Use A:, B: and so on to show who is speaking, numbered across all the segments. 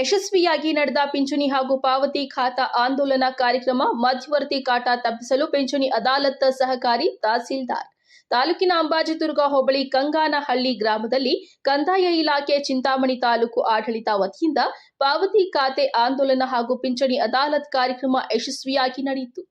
A: ಯಶಸ್ವಿಯಾಗಿ ನಡೆದ ಪಿಂಚಣಿ ಹಾಗೂ ಪಾವತಿ ಖಾತಾ ಆಂದೋಲನ ಕಾರ್ಯಕ್ರಮ ಮಧ್ಯವರ್ತಿ ಕಾಟ ತಪ್ಪಿಸಲು ಪಿಂಚಣಿ ಅದಾಲತ್ ಸಹಕಾರಿ ತಹಸೀಲ್ದಾರ್. ತಾಲೂಕಿನ ಅಂಬಾಜಿದುರ್ಗ ಹೋಬಳಿ ಕಂಗಾನಹಳ್ಳಿ ಗ್ರಾಮದಲ್ಲಿ ಕಂದಾಯ ಇಲಾಖೆ ಚಿಂತಾಮಣಿ ತಾಲೂಕು ಆಡಳಿತ ವತಿಯಿಂದ ಪಾವತಿ ಖಾತೆ ಆಂದೋಲನ ಹಾಗೂ ಪಿಂಚಣಿ ಅದಾಲತ್ ಕಾರ್ಯಕ್ರಮ ಯಶಸ್ವಿಯಾಗಿ ನಡೆಯಿತು.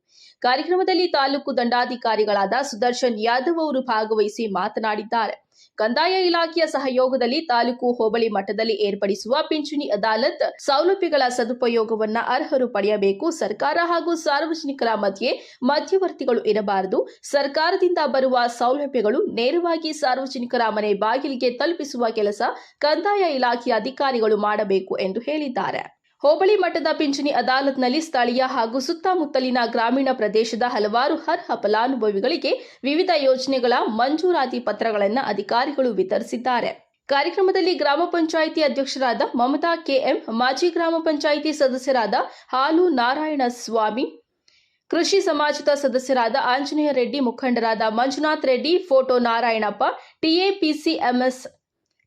A: ಕಾರ್ಯಕ್ರಮದಲ್ಲಿ ತಾಲೂಕು ದಂಡಾಧಿಕಾರಿಗಳಾದ ಸುದರ್ಶನ್ ಯಾದವ್ ಅವರು ಭಾಗವಹಿಸಿ ಮಾತನಾಡಿದ್ದಾರೆ. ಕಂದಾಯ ಇಲಾಖೆಯ ಸಹಯೋಗದಲ್ಲಿ ತಾಲೂಕು ಹೋಬಳಿ ಮಟ್ಟದಲ್ಲಿ ಏರ್ಪಡಿಸುವ ಪಿಂಚಣಿ ಅದಾಲತ್ ಸೌಲಭ್ಯಗಳ ಸದುಪಯೋಗವನ್ನ ಅರ್ಹರು ಪಡೆಯಬೇಕು. ಸರ್ಕಾರ ಹಾಗೂ ಸಾರ್ವಜನಿಕರ ಮಧ್ಯೆ ಮಧ್ಯವರ್ತಿಗಳು ಇರಬಾರದು. ಸರ್ಕಾರದಿಂದ ಬರುವ ಸೌಲಭ್ಯಗಳು ನೇರವಾಗಿ ಸಾರ್ವಜನಿಕರ ಮನೆ ಬಾಗಿಲಿಗೆ ತಲುಪಿಸುವ ಕೆಲಸ ಕಂದಾಯ ಇಲಾಖೆಯ ಅಧಿಕಾರಿಗಳು ಮಾಡಬೇಕು ಎಂದು ಹೇಳಿದ್ದಾರೆ. ಹೋಬಳಿ ಮಟ್ಟದ ಪಿಂಚಣಿ ಅದಾಲತ್ನಲ್ಲಿ ಸ್ಥಳೀಯ ಹಾಗೂ ಸುತ್ತಮುತ್ತಲಿನ ಗ್ರಾಮೀಣ ಪ್ರದೇಶದ ಹಲವಾರು ಅರ್ಹ ಫಲಾನುಭವಿಗಳಿಗೆ ವಿವಿಧ ಯೋಜನೆಗಳ ಮಂಜೂರಾತಿ ಪತ್ರಗಳನ್ನು ಅಧಿಕಾರಿಗಳು ವಿತರಿಸಿದ್ದಾರೆ. ಕಾರ್ಯಕ್ರಮದಲ್ಲಿ ಗ್ರಾಮ ಪಂಚಾಯಿತಿ ಅಧ್ಯಕ್ಷರಾದ ಮಮತಾ ಕೆಎಂ, ಮಾಜಿ ಗ್ರಾಮ ಪಂಚಾಯಿತಿ ಸದಸ್ಯರಾದ ಹಾಲು ನಾರಾಯಣ ಸ್ವಾಮಿ, ಕೃಷಿ ಸಮಾಜದ ಸದಸ್ಯರಾದ ಆಂಜನೇಯ ರೆಡ್ಡಿ ಮುಖಂಡರಾದ Manjunath Reddy, photo Narayanappa, TAPCMS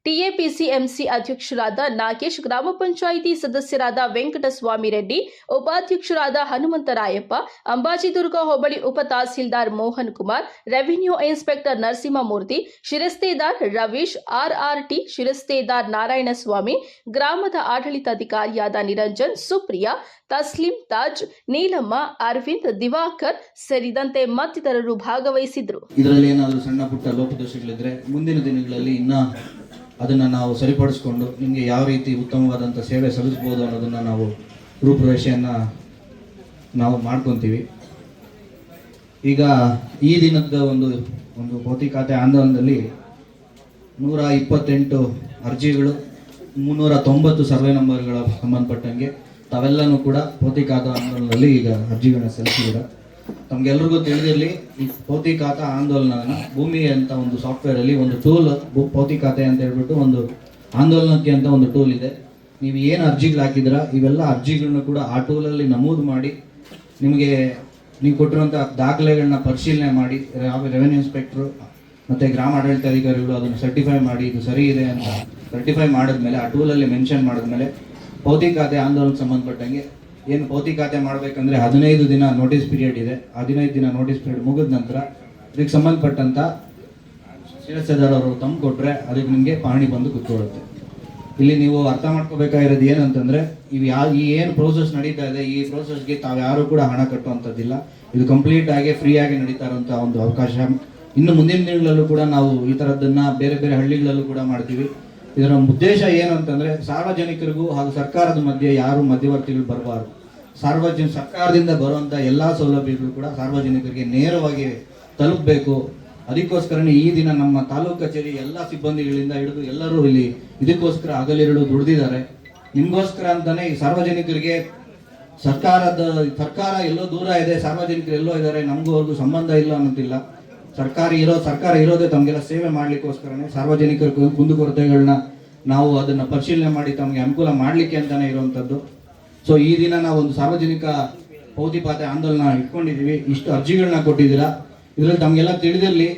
A: TAPCMC ಅಧ್ಯಕ್ಷರಾದ ನಾಗೇಶ್ ಗ್ರಾಮ ಪಂಚಾಯಿತಿ ಸದಸ್ಯರಾದ ವೆಂಕಟಸ್ವಾಮಿ ರೆಡ್ಡಿ, ಉಪಾಧ್ಯಕ್ಷರಾದ ಹನುಮಂತರಾಯಪ್ಪ, ಅಂಬಾಜಿದುರ್ಗ ಹೋಬಳಿ ಉಪ ತಹಸೀಲ್ದಾರ್ ಮೋಹನ್ ಕುಮಾರ್, ರೆವಿನ್ಯೂ ಇನ್ಸ್ಪೆಕ್ಟರ್ ನರಸಿಂಹಮೂರ್ತಿ, ಶಿರಸ್ತೇದಾರ್ ರವೀಶ್, ಆರ್ಆರ್ಟಿ ಶಿರಸ್ತೇದಾರ್ ನಾರಾಯಣಸ್ವಾಮಿ, ಗ್ರಾಮದ ಆಡಳಿತಾಧಿಕಾರಿಯಾದ ನಿರಂಜನ್, ಸುಪ್ರಿಯಾ, ತಸ್ಲಿಂ ತಾಜ್, ನೀಲಮ್ಮ, ಅರವಿಂದ್, ದಿವಾಕರ್ ಸೇರಿದಂತೆ ಮತ್ತಿತರರು ಭಾಗವಹಿಸಿದ್ರು
B: ಇದರಲ್ಲಿ ಏನಾದರೂ ಸಣ್ಣ ಲೋಪದೋಷಗಳಿದ್ರೆ ಮುಂದಿನ ದಿನಗಳಲ್ಲಿ ಇನ್ನ ಅದನ್ನ ನಾವು ಸರಿಪಡಿಸ್ಕೊಂಡು ನಿಮಗೆ ಯಾವ ರೀತಿ ಉತ್ತಮವಾದಂಥ ಸೇವೆ ಸಲ್ಲಿಸ್ಬೋದು ಅನ್ನೋದನ್ನು ನಾವು ರೂಪುರೇಷೆಯನ್ನು ನಾವು ಮಾಡ್ಕೊತೀವಿ. ಈಗ ಈ ದಿನದ ಒಂದು ಒಂದು ಭೌತಿಕಾತೆ ಆಂದೋಲನದಲ್ಲಿ ನೂರ ಇಪ್ಪತ್ತೆಂಟು ಅರ್ಜಿಗಳು, ಮುನ್ನೂರ ತೊಂಬತ್ತು ಸರ್ವೆ ನಂಬರ್ಗಳ ಸಂಬಂಧಪಟ್ಟಂಗೆ ತಾವೆಲ್ಲನೂ ಕೂಡ ಭೌತಿಕಾತ ಆಂದೋಲನದಲ್ಲಿ ಈಗ ಅರ್ಜಿಗಳನ್ನ ಸಲ್ಲಿಸಿದ್ದೀರ? ತಮ್ಗೆಲ್ರಿಗೂ ತಿಳಿದಿರಲಿ, ಈ ಭೌತಿಕ ಖಾತಾ ಆಂದೋಲನ ಭೂಮಿ ಅಂತ ಒಂದು ಸಾಫ್ಟ್ವೇರ್ ಅಲ್ಲಿ ಒಂದು ಟೂಲ್ ಭೌತಿಕ ಖಾತೆ ಅಂತ ಹೇಳ್ಬಿಟ್ಟು ಒಂದು ಆಂದೋಲನಕ್ಕೆ ಅಂತ ಒಂದು ಟೂಲ್ ಇದೆ. ನೀವು ಏನು ಅರ್ಜಿಗಳು ಹಾಕಿದ್ರ ಇವೆಲ್ಲ ಅರ್ಜಿಗಳನ್ನ ಕೂಡ ಆ ಟೂಲಲ್ಲಿ ನಮೂದು ಮಾಡಿ, ನಿಮಗೆ ನೀವು ಕೊಟ್ಟಿರುವಂಥ ದಾಖಲೆಗಳನ್ನ ಪರಿಶೀಲನೆ ಮಾಡಿ ರೆವೆನ್ಯೂ ಇನ್ಸ್ಪೆಕ್ಟ್ರು ಮತ್ತು ಗ್ರಾಮ ಆಡಳಿತಾಧಿಕಾರಿಗಳು ಅದನ್ನು ಸರ್ಟಿಫೈ ಮಾಡಿ, ಇದು ಸರಿ ಇದೆ ಅಂತ ಸರ್ಟಿಫೈ ಮಾಡಿದ್ಮೇಲೆ, ಆ ಟೂಲಲ್ಲಿ ಮೆನ್ಷನ್ ಮಾಡಿದ್ಮೇಲೆ ಭೌತಿಕ ಖಾತೆ ಆಂದೋಲನಕ್ಕೆ ಸಂಬಂಧಪಟ್ಟಂಗೆ ಏನು ಭೌತಿಕಾತೆ ಮಾಡಬೇಕಂದ್ರೆ ಹದಿನೈದು ದಿನ ನೋಟಿಸ್ ಪೀರಿಯಡ್ ಇದೆ. ಹದಿನೈದು ದಿನ ನೋಟಿಸ್ ಪೀರಿಯಡ್ ಮುಗಿದ ನಂತರ ಇದಕ್ಕೆ ಸಂಬಂಧಪಟ್ಟಂತ ಶಿರಸ್ತೇದಾರ್ ಅವರು ತಮ್ಮ ಕೊಟ್ಟರೆ ಅದಕ್ಕೆ ನಿಮಗೆ ಪಹಣಿ ಬಂದು ಕೂತ್ಕೊಳ್ಳುತ್ತೆ. ಇಲ್ಲಿ ನೀವು ಅರ್ಥ ಮಾಡ್ಕೋಬೇಕಾಗಿರೋದು ಏನಂತಂದ್ರೆ, ಇವು ಯಾವ ಈ ಏನು ಪ್ರೋಸೆಸ್ ನಡೀತಾ ಇದೆ, ಈ ಪ್ರೋಸೆಸ್ಗೆ ತಾವು ಯಾರು ಕೂಡ ಹಣ ಕಟ್ಟುವಂಥದ್ದಿಲ್ಲ. ಇದು ಕಂಪ್ಲೀಟ್ ಆಗಿ ಫ್ರೀ ಆಗಿ ನಡೀತಾ ಇರೋಂಥ ಒಂದು ಅವಕಾಶ. ಇನ್ನು ಮುಂದಿನ ದಿನಗಳಲ್ಲೂ ಕೂಡ ನಾವು ಈ ಥರದ್ದನ್ನು ಬೇರೆ ಬೇರೆ ಹಳ್ಳಿಗಳಲ್ಲೂ ಕೂಡ ಮಾಡ್ತೀವಿ. ಇದರ ಉದ್ದೇಶ ಏನು ಅಂತಂದ್ರೆ ಸಾರ್ವಜನಿಕರಿಗೂ ಹಾಗೂ ಸರ್ಕಾರದ ಮಧ್ಯೆ ಯಾರು ಮಧ್ಯವರ್ತಿಗಳು ಬರಬಾರ್ದು. ಸಾರ್ವಜನಿಕ ಸರ್ಕಾರದಿಂದ ಬರುವಂತ ಎಲ್ಲಾ ಸೌಲಭ್ಯಗಳು ಕೂಡ ಸಾರ್ವಜನಿಕರಿಗೆ ನೇರವಾಗಿ ತಲುಪಬೇಕು. ಅದಕ್ಕೋಸ್ಕರನೇ ಈ ದಿನ ನಮ್ಮ ತಾಲೂಕು ಕಚೇರಿ ಎಲ್ಲ ಸಿಬ್ಬಂದಿಗಳಿಂದ ಹಿಡಿದು ಎಲ್ಲರೂ ಇಲ್ಲಿ ಇದಕ್ಕೋಸ್ಕರ ಹಗಲಿರುಳು ದುಡಿದಿದ್ದಾರೆ. ನಿಮಗೋಸ್ಕರ ಅಂತಾನೆ ಈ ಸಾರ್ವಜನಿಕರಿಗೆ ಸರ್ಕಾರದ, ಸರ್ಕಾರ ಎಲ್ಲೋ ದೂರ ಇದೆ, ಸಾರ್ವಜನಿಕರು ಎಲ್ಲೋ ಇದ್ದಾರೆ, ನಮಗೂ ಅವ್ರಿಗೂ ಸಂಬಂಧ ಇಲ್ಲ ಅನ್ನೋದಿಲ್ಲ. ಸರ್ಕಾರ ಇರೋ, ಸರ್ಕಾರ ಇರೋದೇ ತಮಗೆಲ್ಲ ಸೇವೆ ಮಾಡ್ಲಿಕ್ಕೋಸ್ಕರನೇ ಸಾರ್ವಜನಿಕರ ಕುಂದುಕೊರತೆಗಳನ್ನ ನಾವು ಅದನ್ನ ಪರಿಶೀಲನೆ ಮಾಡಿ ತಮಗೆ ಅನುಕೂಲ ಮಾಡ್ಲಿಕ್ಕೆ ಅಂತಾನೆ ಇರುವಂತದ್ದು. ಸೊ ಈ ದಿನ ನಾವು ಒಂದು ಸಾರ್ವಜನಿಕ ಪೌತಿಪಾತೆ ಆಂದೋಲನ ಇಟ್ಕೊಂಡಿದ್ದೀವಿ. ಇಷ್ಟು ಅರ್ಜಿಗಳನ್ನ ಕೊಟ್ಟಿದ್ದೀರಾ. ಇದರಲ್ಲಿ ತಮಗೆಲ್ಲ ತಿಳಿದಿರಲಿ.